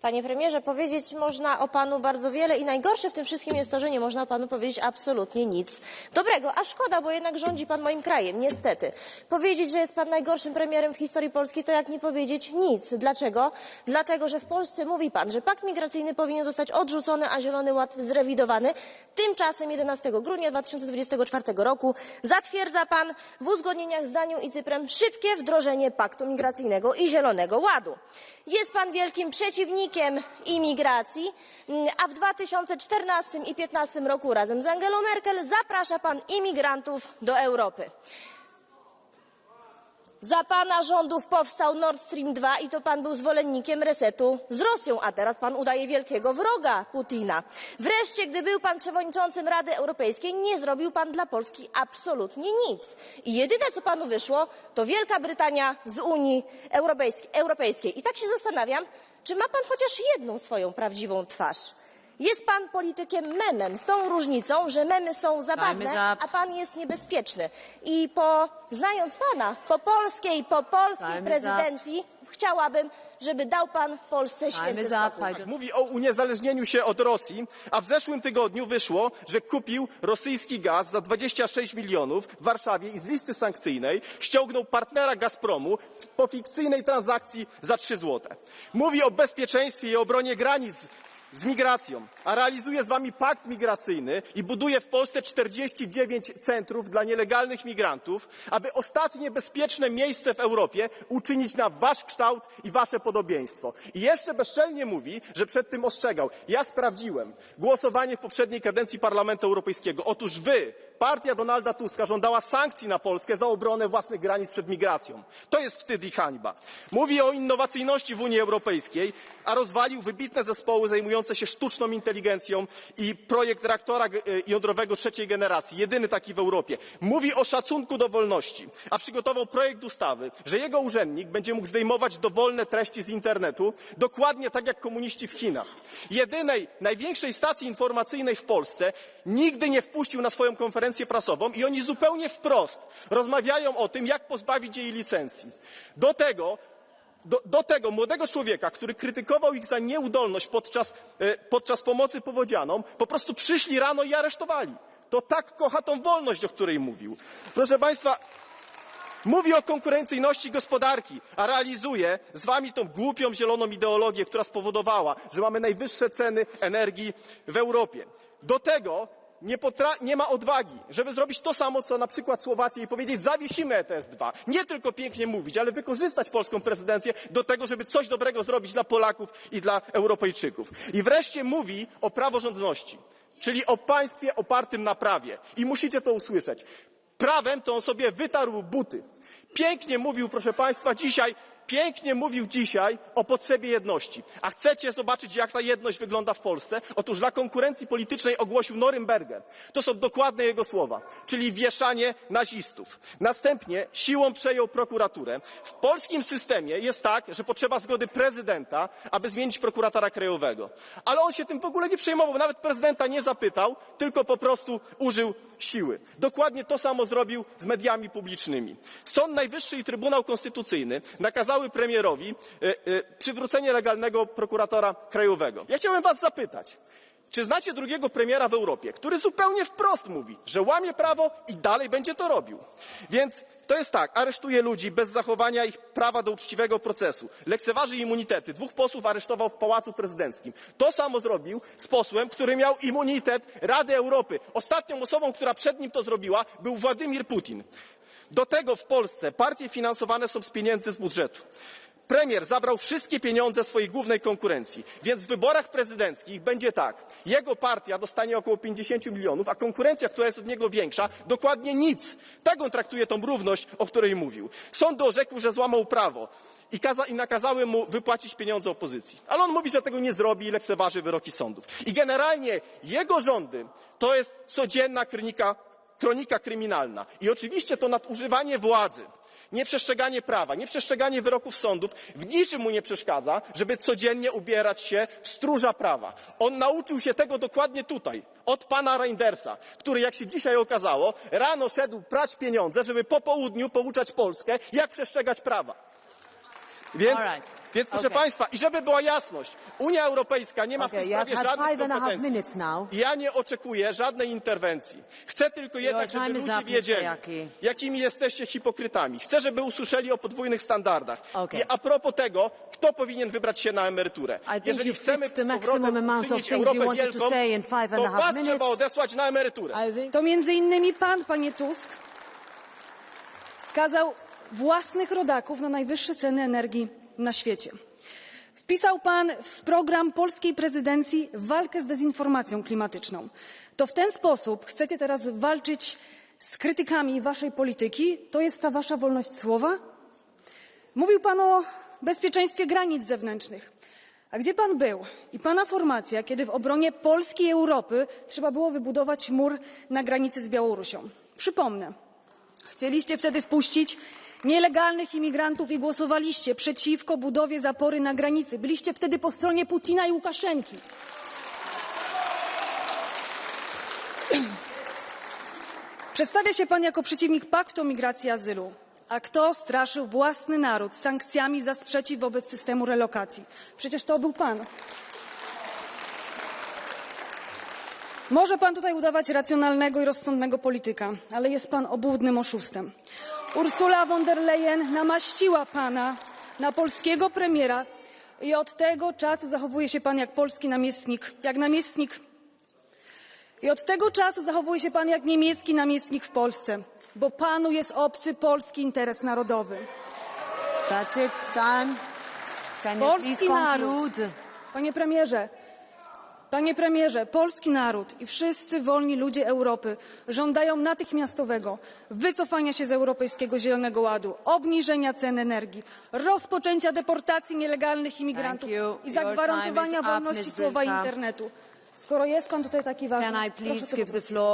Panie premierze, powiedzieć można o panu bardzo wiele i najgorsze w tym wszystkim jest to, że nie można o panu powiedzieć absolutnie nic dobrego. A szkoda, bo jednak rządzi pan moim krajem, niestety. Powiedzieć, że jest pan najgorszym premierem w historii Polski, to jak nie powiedzieć nic. Dlaczego? Dlatego, że w Polsce mówi pan, że pakt migracyjny powinien zostać odrzucony, a Zielony Ład zrewidowany. Tymczasem 11 grudnia 2024 roku zatwierdza pan w uzgodnieniach z Danią i Cyprem szybkie wdrożenie paktu migracyjnego i Zielonego Ładu. Jest pan wielkim przeciwnikiem imigracji, mm, a w 2014 i 2015 roku razem z Angelą Merkel zaprasza pan imigrantów do Europy. Za pana rządów powstał Nord Stream 2 i to pan był zwolennikiem resetu z Rosją, a teraz pan udaje wielkiego wroga Putina. Wreszcie, gdy był pan przewodniczącym Rady Europejskiej, nie zrobił pan dla Polski absolutnie nic. I jedyne, co panu wyszło, to Wielka Brytania z Unii Europejskiej. I tak się zastanawiam, czy ma pan chociaż jedną swoją prawdziwą twarz. Jest pan politykiem memem, z tą różnicą, że memy są zabawne, a pan jest niebezpieczny. I po, znając pana, po polskiej, po polskiej prezydencji, chciałabym, żeby dał pan Polsce święty spokój. Mówi o uniezależnieniu się od Rosji, a w zeszłym tygodniu wyszło, że kupił rosyjski gaz za 26 milionów w Warszawie i z listy sankcyjnej ściągnął partnera Gazpromu po fikcyjnej transakcji za 3 złote. Mówi o bezpieczeństwie i obronie granic z migracją, a realizuje z wami pakt migracyjny i buduje w Polsce 49 centrów dla nielegalnych migrantów, aby ostatnie bezpieczne miejsce w Europie uczynić na wasz kształt i wasze podobieństwo. I jeszcze bezczelnie mówi, że przed tym ostrzegał. Ja sprawdziłem głosowanie w poprzedniej kadencji Parlamentu Europejskiego. Otóż wy, partia Donalda Tuska, żądała sankcji na Polskę za obronę własnych granic przed migracją. To jest wstyd i hańba. Mówi o innowacyjności w Unii Europejskiej, a rozwalił wybitne zespoły zajmujące się sztuczną inteligencją i projekt reaktora e, jądrowego trzeciej generacji, jedyny taki w Europie. Mówi o szacunku do wolności, a przygotował projekt ustawy, że jego urzędnik będzie mógł zdejmować dowolne treści z internetu, dokładnie tak jak komuniści w Chinach. Jedynej, największej stacji informacyjnej w Polsce nigdy nie wpuścił na swoją konferencję prasową i oni zupełnie wprost rozmawiają o tym, jak pozbawić jej licencji. Do tego do, do tego młodego człowieka, który krytykował ich za nieudolność podczas, e, podczas pomocy powodzianom, po prostu przyszli rano i aresztowali. To tak kocha tą wolność, o której mówił. Proszę Państwa, mówi o konkurencyjności gospodarki, a realizuje z wami tą głupią zieloną ideologię, która spowodowała, że mamy najwyższe ceny energii w Europie. Do tego nie, nie ma odwagi, żeby zrobić to samo, co na przykład Słowacja i powiedzieć, zawiesimy ETS-2. Nie tylko pięknie mówić, ale wykorzystać polską prezydencję do tego, żeby coś dobrego zrobić dla Polaków i dla Europejczyków. I wreszcie mówi o praworządności, czyli o państwie opartym na prawie. I musicie to usłyszeć. Prawem to on sobie wytarł buty. Pięknie mówił, proszę Państwa, dzisiaj, pięknie mówił dzisiaj o potrzebie jedności. A chcecie zobaczyć, jak ta jedność wygląda w Polsce? Otóż dla konkurencji politycznej ogłosił Norymbergę. To są dokładne jego słowa, czyli wieszanie nazistów. Następnie siłą przejął prokuraturę. W polskim systemie jest tak, że potrzeba zgody prezydenta, aby zmienić prokuratora krajowego. Ale on się tym w ogóle nie przejmował, nawet prezydenta nie zapytał, tylko po prostu użył siły. Dokładnie to samo zrobił z mediami publicznymi. Sąd Najwyższy i Trybunał Konstytucyjny nakazały premierowi e, e, przywrócenie legalnego prokuratora krajowego. Ja chciałem was zapytać, czy znacie drugiego premiera w Europie, który zupełnie wprost mówi, że łamie prawo i dalej będzie to robił? Więc to jest tak, aresztuje ludzi bez zachowania ich prawa do uczciwego procesu, lekceważy immunitety. Dwóch posłów aresztował w Pałacu Prezydenckim. To samo zrobił z posłem, który miał immunitet Rady Europy. Ostatnią osobą, która przed nim to zrobiła, był Władimir Putin. Do tego w Polsce partie finansowane są z pieniędzy z budżetu. Premier zabrał wszystkie pieniądze swojej głównej konkurencji, więc w wyborach prezydenckich będzie tak. Jego partia dostanie około 50 milionów, a konkurencja, która jest od niego większa, dokładnie nic. Tak on traktuje tą równość, o której mówił. Sądy orzekły, że złamał prawo i, kaza- i nakazały mu wypłacić pieniądze opozycji. Ale on mówi, że tego nie zrobi i lekceważy wyroki sądów. I generalnie jego rządy to jest codzienna kronika, kronika kryminalna. I oczywiście to nadużywanie władzy nieprzestrzeganie prawa, nieprzestrzeganie wyroków sądów w niczym mu nie przeszkadza, żeby codziennie ubierać się w stróża prawa. On nauczył się tego dokładnie tutaj, od pana Reindersa, który, jak się dzisiaj okazało, rano szedł prać pieniądze, żeby po południu pouczać Polskę, jak przestrzegać prawa. Więc All right. Więc proszę Okay. Państwa, i żeby była jasność, Unia Europejska nie ma w tej Okay, you have sprawie żadnych kompetencji. Ja nie oczekuję żadnej interwencji. Chcę tylko jednak, żeby ludzie wiedzieli, Jaki. jakimi jesteście hipokrytami. Chcę, żeby usłyszeli o podwójnych standardach. Okay. I a propos tego, kto powinien wybrać się na emeryturę. Jeżeli chcemy z powrotem czynić Europę wielką, to was minutes. trzeba odesłać na emeryturę. To między innymi pan, panie Tusk, skazał własnych rodaków na najwyższe ceny energii na świecie. Wpisał pan w program polskiej prezydencji walkę z dezinformacją klimatyczną. To w ten sposób chcecie teraz walczyć z krytykami waszej polityki? To jest ta wasza wolność słowa? Mówił pan o bezpieczeństwie granic zewnętrznych. A gdzie pan był i pana formacja, kiedy w obronie Polski i Europy trzeba było wybudować mur na granicy z Białorusią? Przypomnę, chcieliście wtedy wpuścić nielegalnych imigrantów i głosowaliście przeciwko budowie zapory na granicy. Byliście wtedy po stronie Putina i Łukaszenki. Przedstawia się pan jako przeciwnik paktu o migracji i azylu. A kto straszył własny naród sankcjami za sprzeciw wobec systemu relokacji? Przecież to był pan. Może pan tutaj udawać racjonalnego i rozsądnego polityka, ale jest pan obłudnym oszustem. Ursula von der Leyen namaściła pana na polskiego premiera i od tego czasu zachowuje się pan jak polski namiestnik, jak namiestnik i od tego czasu zachowuje się pan jak niemiecki namiestnik w Polsce, bo panu jest obcy polski interes narodowy. that's it. Time. Can you Polski please naród. Panie premierze, panie premierze, polski naród i wszyscy wolni ludzie Europy żądają natychmiastowego wycofania się z Europejskiego Zielonego Ładu, obniżenia cen energii, rozpoczęcia deportacji nielegalnych imigrantów i zagwarantowania wolności słowa i internetu. Skoro jest pan tutaj taki ważny, proszę